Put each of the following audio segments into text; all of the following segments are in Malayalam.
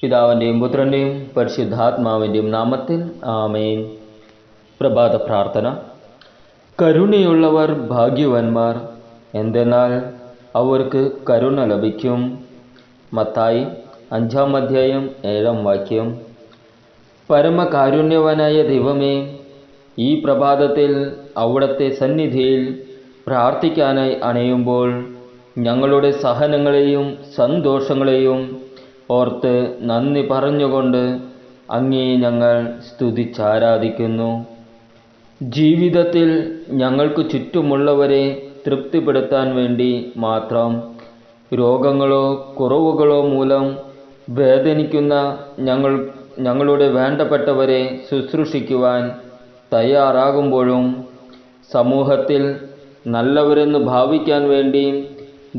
പിതാവിന്റെയും പുത്രന്റെയും പരിശുദ്ധാത്മാവിന്റെയും നാമത്തിൽ ആമേൻ. പ്രഭാത പ്രാർത്ഥന. കരുണയുള്ളവർ ഭാഗ്യവാന്മാർ. എന്തെന്നാൽ അവർക്ക് കരുണ ലഭിക്കും. മത്തായി അഞ്ചാം അധ്യായം ഏഴാം വാക്യം. പരമകാരുണ്യവനായ ദൈവമേ ഈ പ്രഭാതത്തിൽ അവിടുത്തെ സന്നിധിയിൽ പ്രാർത്ഥിക്കാനായി അണയുമ്പോൾ ഞങ്ങളുടെ സഹനങ്ങളെയും സന്തോഷങ്ങളെയും ഓർത്ത് നന്ദി പറഞ്ഞുകൊണ്ട് അങ്ങേ ഞങ്ങൾ സ്തുതിച്ചാരാധിക്കുന്നു. ജീവിതത്തിൽ ഞങ്ങൾക്ക് ചുറ്റുമുള്ളവരെ തൃപ്തിപ്പെടുത്താൻ വേണ്ടി മാത്രം രോഗങ്ങളോ കുറവുകളോ മൂലം വേദനിക്കുന്ന ഞങ്ങൾ ഞങ്ങളുടെ വേണ്ടപ്പെട്ടവരെ ശുശ്രൂഷിക്കുവാൻ തയ്യാറാകുമ്പോഴും സമൂഹത്തിൽ നല്ലവരെന്ന് ഭാവിക്കാൻ വേണ്ടി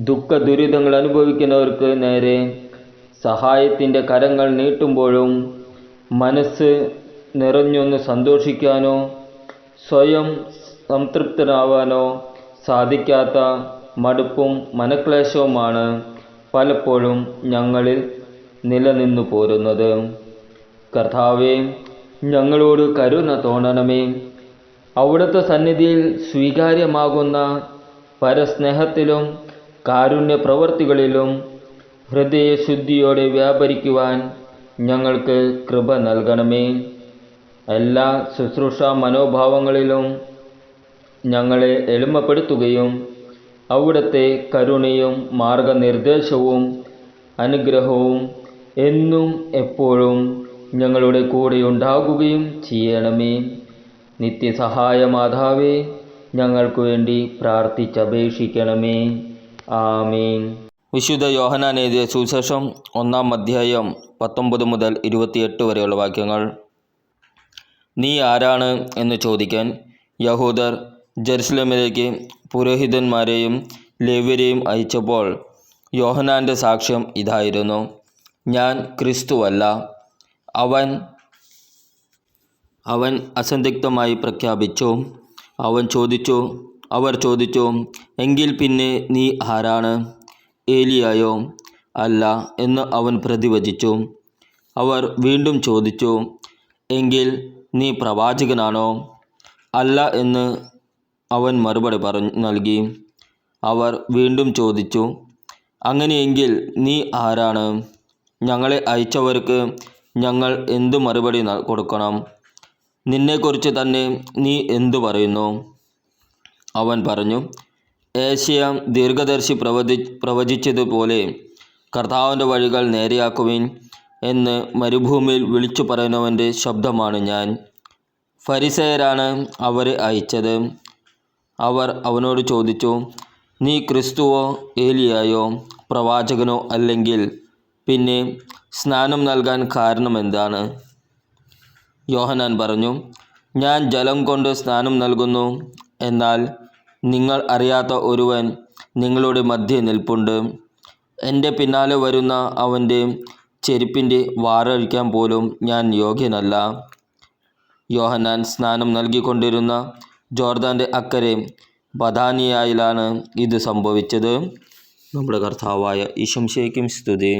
ദുഃഖ ദുരിതങ്ങൾ അനുഭവിക്കുന്നവർക്ക് നേരെ സഹായത്തിന്റെ കരങ്ങൾ നീട്ടുമ്പോഴും മനസ്സ് നിറഞ്ഞൊന്ന് സന്തോഷിക്കാനോ സ്വയം സംതൃപ്തനാവാനോ സാധിക്കാത്ത മടുപ്പും മനക്ലേശവുമാണ് പലപ്പോഴും ഞങ്ങളിൽ നിലനിന്നു പോരുന്നത്. കർത്താവെ ഞങ്ങളോട് കരുണ തോണണമേ അവിടുത്തെ സന്നിധിയിൽ സ്വീകാര്യമാകുന്ന പരസ്നേഹത്തിലും കാരുണ്യ പ്രവർത്തികളിലും ഹൃദയശുദ്ധിയോടെ വ്യാപരിക്കുവാൻ ഞങ്ങൾക്ക് കൃപ നൽകണമേ. എല്ലാ ശുശ്രൂഷ മനോഭാവങ്ങളിലും ഞങ്ങളെ എളിമപ്പെടുത്തുകയും അവിടുത്തെ കരുണയും മാർഗനിർദ്ദേശവും അനുഗ്രഹവും എന്നും എപ്പോഴും ഞങ്ങളുടെ കൂടെ ഉണ്ടാകുകയും ചെയ്യണമേ. നിത്യസഹായ മാതാവേ ഞങ്ങൾക്ക് വേണ്ടി പ്രാർത്ഥിച്ചപേക്ഷിക്കണമേ. ആമീൻ. വിശുദ്ധ യോഹനാൻ എഴുതിയ സുവിശേഷം ഒന്നാം അധ്യായം പത്തൊമ്പത് മുതൽ ഇരുപത്തിയെട്ട് വരെയുള്ള വാക്യങ്ങൾ. നീ ആരാണ്? എന്ന് ചോദിക്കാൻ യഹൂദർ ജെറുസലേമിലേക്ക് പുരോഹിതന്മാരെയും ലേവ്യരെയും അയച്ചപ്പോൾ യോഹനാന്റെ സാക്ഷ്യം ഇതായിരുന്നു. ഞാൻ ക്രിസ്തുവല്ല. അവൻ അവൻ അസന്ധിഗ്ധമായി പ്രഖ്യാപിച്ചു. അവൻ ചോദിച്ചു അവർ ചോദിച്ചു എങ്കിൽ പിന്നെ നീ ആരാണ്? ഏലിയായോ? അല്ല എന്ന് അവൻ പ്രതിവചിച്ചു. അവർ വീണ്ടും ചോദിച്ചു എങ്കിൽ നീ പ്രവാചകനാണോ? അല്ല എന്ന് അവൻ മറുപടി പറഞ്ഞു നൽകി. അവർ വീണ്ടും ചോദിച്ചു അങ്ങനെയെങ്കിൽ നീ ആരാണ്? ഞങ്ങളെ അയച്ചവർക്ക് ഞങ്ങൾ എന്തു മറുപടി കൊടുക്കണം? നിന്നെക്കുറിച്ച് തന്നെ നീ എന്തു പറയുന്നു? അവൻ പറഞ്ഞു ഏഷ്യ ദീർഘദർശി പ്രവചി പ്രവചിച്ചതുപോലെ കർത്താവിന്റെ വഴികൾ നേരെയാക്കുവിൻ എന്ന് മരുഭൂമിയിൽ വിളിച്ചു പറയുന്നവന്റെ ശബ്ദമാണ് ഞാൻ. ഫരിസയരാണ് അവരെ അയച്ചത്. അവർ അവനോട് ചോദിച്ചു നീ ക്രിസ്തുവോ ഏലിയായോ പ്രവാചകനോ അല്ലെങ്കിൽ പിന്നെ സ്നാനം നൽകാൻ കാരണമെന്താണ് യോഹനാൻ പറഞ്ഞു ഞാൻ ജലം കൊണ്ട് സ്നാനം നൽകുന്നു എന്നാൽ നിങ്ങൾ അറിയാത്ത ഒരുവൻ നിങ്ങളുടെ മധ്യേ നിൽപ്പുണ്ട്. എന്റെ പിന്നാലെ വരുന്ന അവന്റെ ചെരുപ്പിന്റെ വാറഴിക്കാൻ പോലും ഞാൻ യോഗ്യനല്ല. യോഹനാൻ സ്നാനം നൽകിക്കൊണ്ടിരുന്ന ജോർദാന്റെ അക്കരെ ബദാനിയായിലാണ് ഇത് സംഭവിച്ചത്. നമ്മുടെ കർത്താവായ ഈശംശയ്ക്കും സ്തുതി.